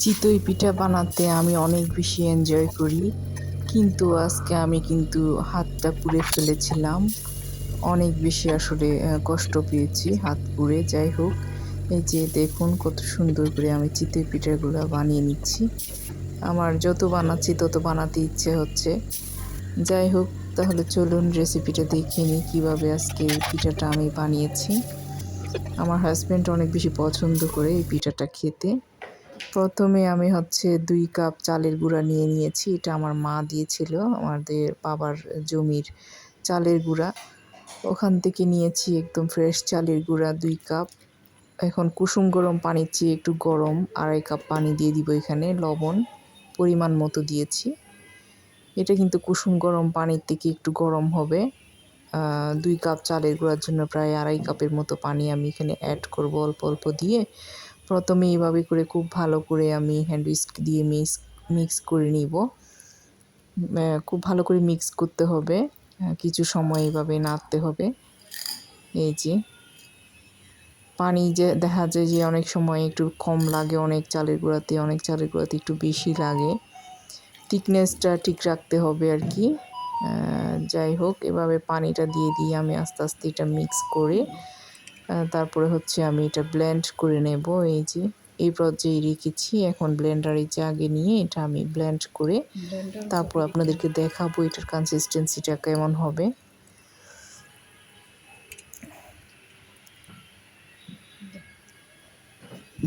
চিতই পিঠা বানাতে আমি অনেক বেশি এনজয় করি। কিন্তু আজকে আমি কিন্তু হাতটা পুড়ে ফেলেছিলাম। অনেক বেশি আসলে কষ্ট পেয়েছি হাত পুড়ে। যাই হোক, এই যে দেখুন কত সুন্দর করে আমি চিতই পিঠাগুলো বানিয়ে নিচ্ছি। আমার যত বানাচ্ছি তত বানাতে ইচ্ছে হচ্ছে। যাই হোক, তাহলে চলুন রেসিপিটা দেখে নিই কীভাবে আজকে এই পিঠাটা আমি বানিয়েছি। আমার হাজব্যান্ড অনেক বেশি পছন্দ করে এই পিঠাটা খেতে। প্রথমে আমি হচ্ছে দুই কাপ চালের গুঁড়া নিয়ে নিয়েছি। এটা আমার মা দিয়েছিল, আমাদের বাবার জমির চালের গুঁড়া। ওখান থেকে নিয়েছি একদম ফ্রেশ চালের গুঁড়া দুই কাপ। এখন কুসুম গরম পানির চেয়ে একটু গরম আড়াই কাপ পানি দিয়ে দিব এখানে, লবণ পরিমাণ মতো দিয়েছি। এটা কিন্তু কুসুম গরম পানির থেকে একটু গরম হবে। দুই কাপ চালের গুঁড়ার জন্য প্রায় আড়াই কাপের মতো পানি আমি এখানে অ্যাড করব অল্প অল্প দিয়ে। প্রথমে এইভাবে করে খুব ভালো করে আমি হ্যান্ড উইস্ক দিয়ে মিক্স মিক্স করে নিব। খুব ভালো করে মিক্স করতে হবে। কিছু সময় এইভাবে নাড়তে হবে। এই যে। পানি যে, দেখা যায় যে অনেক সময় একটু কম লাগে, অনেক চালের গুঁড়াতে, অনেক চালের গুঁড়াতে একটু বেশি লাগে। থিকনেসটা ঠিক রাখতে হবে আর কি। যাই হোক, এভাবে পানিটা দিয়ে দিয়ে আমি আস্তে আস্তে এটা মিক্স করে তারপরে হচ্ছে আমি এটা ব্ল্যান্ড করে নেব। এই যে এই পর্যায়ে রেখেছি এখন ব্ল্যান্ডারি যে আগে নিয়ে এটা আমি ব্ল্যান্ড করে তারপর আপনাদেরকে দেখাবো এটার কনসিস্টেন্সিটা কেমন হবে।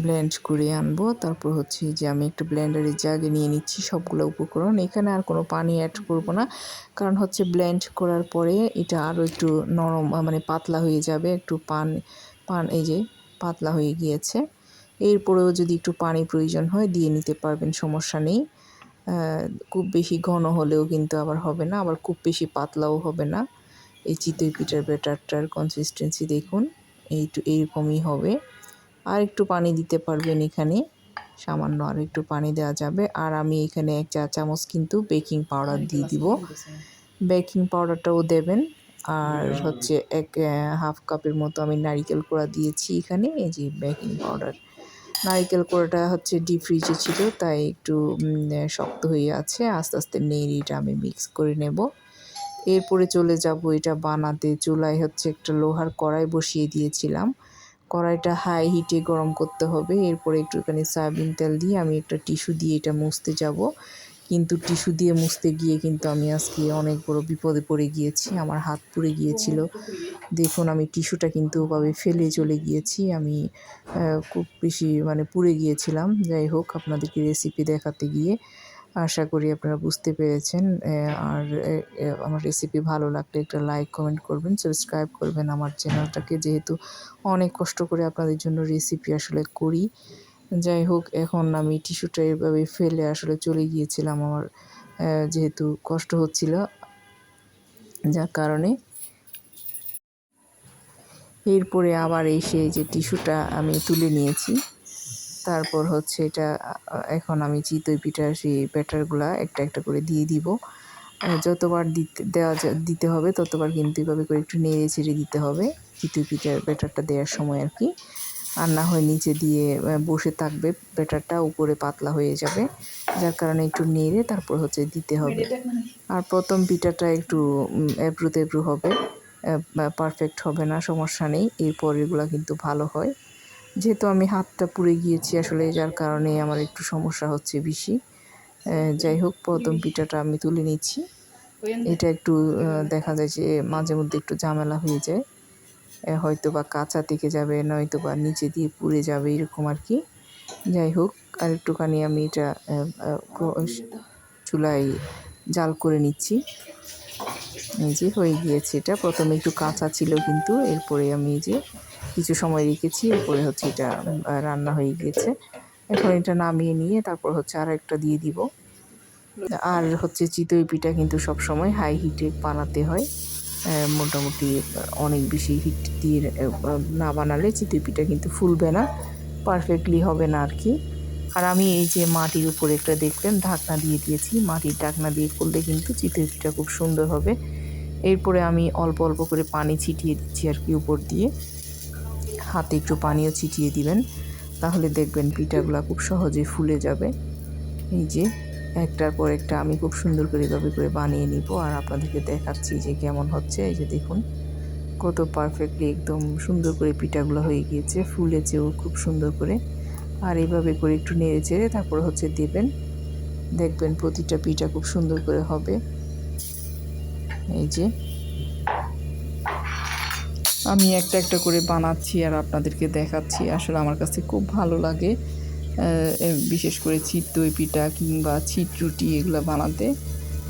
ব্লেন্ড করে আনব। তারপর হচ্ছে যে আমি একটু ব্লেন্ডারের জাগে নিয়ে নিচ্ছি সবগুলো উপকরণ। এখানে আর কোনো পানি অ্যাড করব না। কারণ হচ্ছে ব্লেন্ড করার পরে এটা আরও একটু নরম মানে পাতলা হয়ে যাবে। একটু পান পান, এই যে পাতলা হয়ে গিয়েছে। এরপরেও যদি একটু পানি প্রয়োজন হয় দিয়ে নিতে পারবেন, সমস্যা নেই। খুব বেশি ঘন হলেও কিন্তু আবার হবে না, আবার খুব বেশি পাতলাও হবে না। এই চিতই পিঠার ব্যাটারটার কনসিস্টেন্সি দেখুন এইটু এইরকমই হবে। আর একটু পানি দিতে পারবেন এখানে। সামান্য আর একটু পানি দেওয়া যাবে। আর আমি এখানে এক চা চামচ কিন্তু বেকিং পাউডার দিয়ে দিব। বেকিং পাউডারটাও দেবেন। আর হচ্ছে এক হাফ কাপের মতো আমি নারিকেল কোড়া দিয়েছি এখানে, এই যে বেকিং পাউডার। নারিকেল কোড়াটা হচ্ছে ডিপ ফ্রিজে ছিল, তাই একটু শক্ত হয়ে আছে। আস্তে আস্তে নেড়ে এটা আমি মিক্স করে নেব। এরপরে চলে যাব এটা বানাতে। চুলায় হচ্ছে একটা লোহার কড়াই বসিয়ে দিয়েছিলাম। কড়াইটা হাই হিটে গরম করতে হবে। এরপরে একটুখানি সয়াবিন তেল দিয়ে আমি একটা টিস্যু দিয়ে এটা মুছতে যাব। কিন্তু টিস্যু দিয়ে মুছতে গিয়ে কিন্তু আমি আজকে অনেক বড় বিপদে পড়ে গিয়েছি। আমার হাত পুড়ে গিয়েছিল। দেখুন, আমি টিস্যুটা কিন্তু ওভাবে ফেলে চলে গিয়েছি। আমি খুব বেশি মানে পুড়ে গিয়েছিলাম। যাই হোক, আপনাদেরকে রেসিপি দেখাতে গিয়ে আশা করি আপনারা বুঝতে পেরেছেন আর আমার রেসিপি ভালো লাগলে একটা লাইক কমেন্ট করবেন সাবস্ক্রাইব করবেন আমার চ্যানেলটাকে যেহেতু অনেক কষ্ট করে আপনাদের জন্য রেসিপি আসলে করি, যাই হোক, এখন আমি টিস্যুটা এভাবে ফেলে আসলে চলে গিয়েছিলাম আমার যেহেতু কষ্ট হচ্ছিল, যার কারণে। এরপরে আবার এসে যে টিস্যুটা আমি তুলে নিয়েছি। তারপর হচ্ছে এটা এখন আমি চিতই পিঠার সেই ব্যাটারগুলা একটা একটা করে দিয়ে দিব। যতবার দিতে দেওয়া দিতে হবে ততবার কিন্তু এভাবে করে একটু নেড়ে ছেড়ে দিতে হবে চিতই পিঠার ব্যাটারটা দেওয়ার সময় আর কি। আর না হয় নিচে দিয়ে বসে থাকবে ব্যাটারটা উপরে পাতলা হয়ে যাবে। যার কারণে একটু নেড়ে তারপর হচ্ছে দিতে হবে। আর প্রথম পিঠাটা একটু উম, এবড়ো তেবড়ো হবে পারফেক্ট হবে না সমস্যা নেই। এরপর এগুলো কিন্তু ভালো হয়। যেহেতু আমি হাতটা পুড়ে গিয়েছি আসলে, যার কারণে আমার একটু সমস্যা হচ্ছে বেশি। যাই হোক, প্রথম পিঠাটা আমি তুলে নিচ্ছি। এটা একটু দেখা যায় যে মাঝে মধ্যে একটু ঝামেলা হয়ে যায়। হয়তো বা কাঁচা থেকে যাবে নয়তো বা নিচে দিয়ে পুড়ে যাবে, এরকম আর কি। যাই হোক, আর একটুখানি আমি এটা চুলায় জাল করে নিচ্ছি। এই যে হয়ে গিয়েছে এটা। প্রথমে একটু কাঁচা ছিল কিন্তু, এরপরে আমি যে কিছু সময় রেখেছি এরপরে হচ্ছে এটা রান্না হয়ে গিয়েছে এখন এটা নামিয়ে নিয়ে তারপর হচ্ছে আর একটা দিয়ে দিব। আর হচ্ছে চিতই পিঠা কিন্তু সব সময় হাই হিটে বানাতে হয়। মোটামুটি অনেক বেশি হিট দিয়ে না বানালে চিতই পিঠা কিন্তু ফুলবে না পারফেক্টলি হবে না আর কি। আর আমি এই যে মাটির উপরে একটা দেখলেন, ঢাকনা দিয়ে দিয়েছি। মাটির ঢাকনা দিয়ে করলে কিন্তু চিতই পিঠা খুব সুন্দর হবে। এরপরে আমি অল্প অল্প করে পানি ছিটিয়ে দিচ্ছি আর কি উপর দিয়ে। হাতে একটু পানিও ছিটিয়ে দিবেন। তাহলে দেখবেন পিঠাগুলো খুব সহজে ফুলে যাবে। এই যে, একটার পর একটা আমি খুব সুন্দর করে এভাবে করে বানিয়ে নিব আর আপনাদেরকে দেখাচ্ছি যে কেমন হচ্ছে। এই যে দেখুন, কত পারফেক্টলি একদম সুন্দর করে পিঠাগুলো হয়ে গিয়েছে ফুলেছেও খুব সুন্দর করে। আর এভাবে করে একটু নেড়ে চেড়ে তারপর হচ্ছে দেবেন। দেখবেন প্রতিটা পিঠা খুব সুন্দর করে হবে। এই যে আমি একটা একটা করে বানাচ্ছি আর আপনাদেরকে দেখাচ্ছি। আসলে আমার কাছে খুব ভালো লাগে বিশেষ করে ছিট দই পিঠা কিংবা ছিট রুটি এগুলো বানাতে।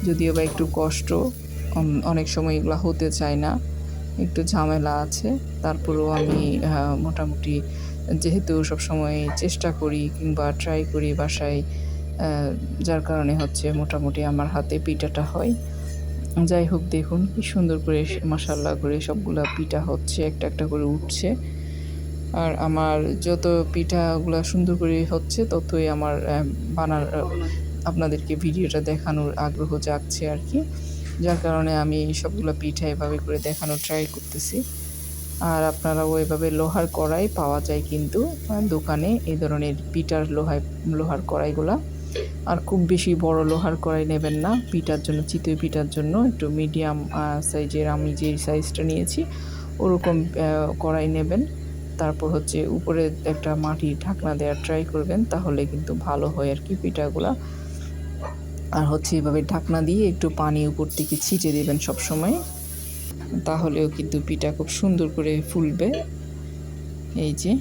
যদিও বা একটু কষ্ট অনেক সময় এগুলো হতে চায় না, একটু ঝামেলা আছে। তারপরেও আমি মোটামুটি যেহেতু সবসময় চেষ্টা করি কিংবা ট্রাই করি বাসায় যার কারণে হচ্ছে মোটামুটি আমার হাতে পিঠাটা হয়। যাই হোক, দেখুন, কি সুন্দর করে মশাল্লা করে সবগুলা পিঠা হচ্ছে, একটা একটা করে উঠছে। আর আমার যত পিঠাগুলো সুন্দর করে হচ্ছে, ততই আমার বানার আপনাদেরকে ভিডিওটা দেখানোর আগ্রহ জাগছে আর কি। যার কারণে আমি সবগুলো পিঠা এভাবে করে দেখানোর ট্রাই করতেছি। আর আপনারাও এভাবে লোহার কড়াই পাওয়া যায় কিন্তু দোকানে এই ধরনের পিঠার লোহায়, লোহার কড়াইগুলা। আর খুব বেশি বড় লোহার কড়াই নেবেন না। পিঠার জন্য, চিতই পিঠার জন্য একটু মিডিয়াম সাইজের আমি যে সাইজটা নিয়েছি, ওরকম কড়াই নেবেন। তারপর হচ্ছে উপরে একটা মাটির ঢাকনা দেওয়ার ট্রাই করবেন, তাহলে কিন্তু ভালো হয় আর কি পিঠাগুলা। আর হচ্ছে এভাবে ঢাকনা দিয়ে একটু পানি উপর থেকে ছিটে দেবেন সবসময়। তাহলেও কিন্তু পিঠা খুব সুন্দর করে ফুলবে। এই যে,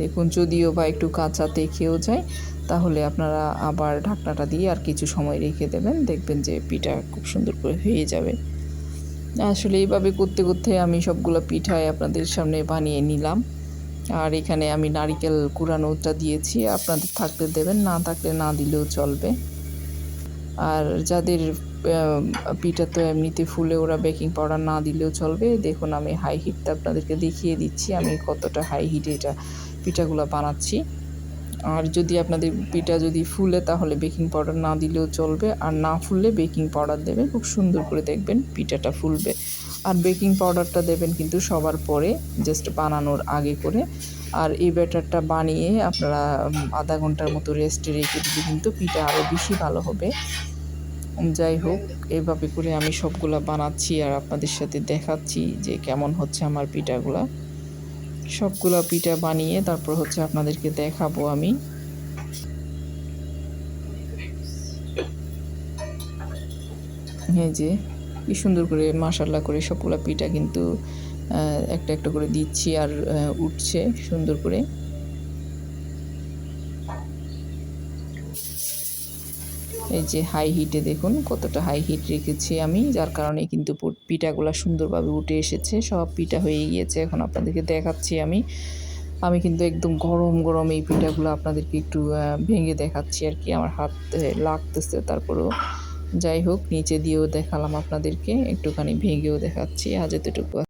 দেখুন, যদিও বা একটু কাঁচাতে খেয়েও যায় তাহলে আপনারা আবার ঢাকনাটা দিয়ে আর কিছু সময় রেখে দেবেন, দেখবেন যে পিঠা খুব সুন্দর করে হয়ে যাবে। আসলে এইভাবে করতে করতে আমি সবগুলো পিঠাই আপনাদের সামনে বানিয়ে নিলাম। আর এখানে আমি নারিকেল কুড়ানোটা দিয়েছি, আপনাদের থাকলে দেবেন, না থাকলে না দিলেও চলবে। আর যাদের পিঠা তো এমনিতে ফুলে ওরা বেকিং পাউডার না দিলেও চলবে, দেখুন আমি হাই হিটটা আপনাদেরকে দেখিয়ে দিচ্ছি, আমি কতটা হাই হিটে এটা পিঠাগুলো বানাচ্ছি। আর যদি আপনাদের পিঠা যদি ফুলে, তাহলে বেকিং পাউডার না দিলেও চলবে। আর না ফুললে বেকিং পাউডার দেবেন, খুব সুন্দর করে দেখবেন পিঠাটা ফুলবে। আর বেকিং পাউডারটা দেবেন কিন্তু সবার পরে জাস্ট বানানোর আগে করে। আর এই ব্যাটারটা বানিয়ে আপনারা আধা ঘণ্টার মতো রেস্টে রেখে দিলে কিন্তু পিঠা আরও বেশি ভালো হবে। যাই হোক, এভাবে করে আমি সবগুলা বানাচ্ছি আর আপনাদের সাথে দেখাচ্ছি যে কেমন হচ্ছে আমার পিঠাগুলা। সবগুলো পিঠা বানিয়ে তারপর হচ্ছে আপনাদেরকে দেখাবো আমি। যে, কি সুন্দর করে মাসাল্লা করে সবগুলো পিঠা কিন্তু একটা একটা করে দিচ্ছি আর উঠছে সুন্দর করে। এই যে হাই হিটে দেখুন, কতটা হাই হিট রেখেছি আমি, যার কারণে কিন্তু পিঠাগুলো সুন্দরভাবে উঠে এসেছে। সব পিঠা হয়ে গিয়েছে, এখন আপনাদেরকে দেখাচ্ছি আমি। আমি কিন্তু একদম গরম গরম এই পিঠাগুলো আপনাদেরকে একটু ভেঙে দেখাচ্ছি আর কি। আমার হাত লাগতেছে, তারপরেও যাই হোক, নিচে দিয়েও দেখালাম আপনাদেরকে, একটুখানি ভেঙেও দেখাচ্ছি, আজ এতটুকু।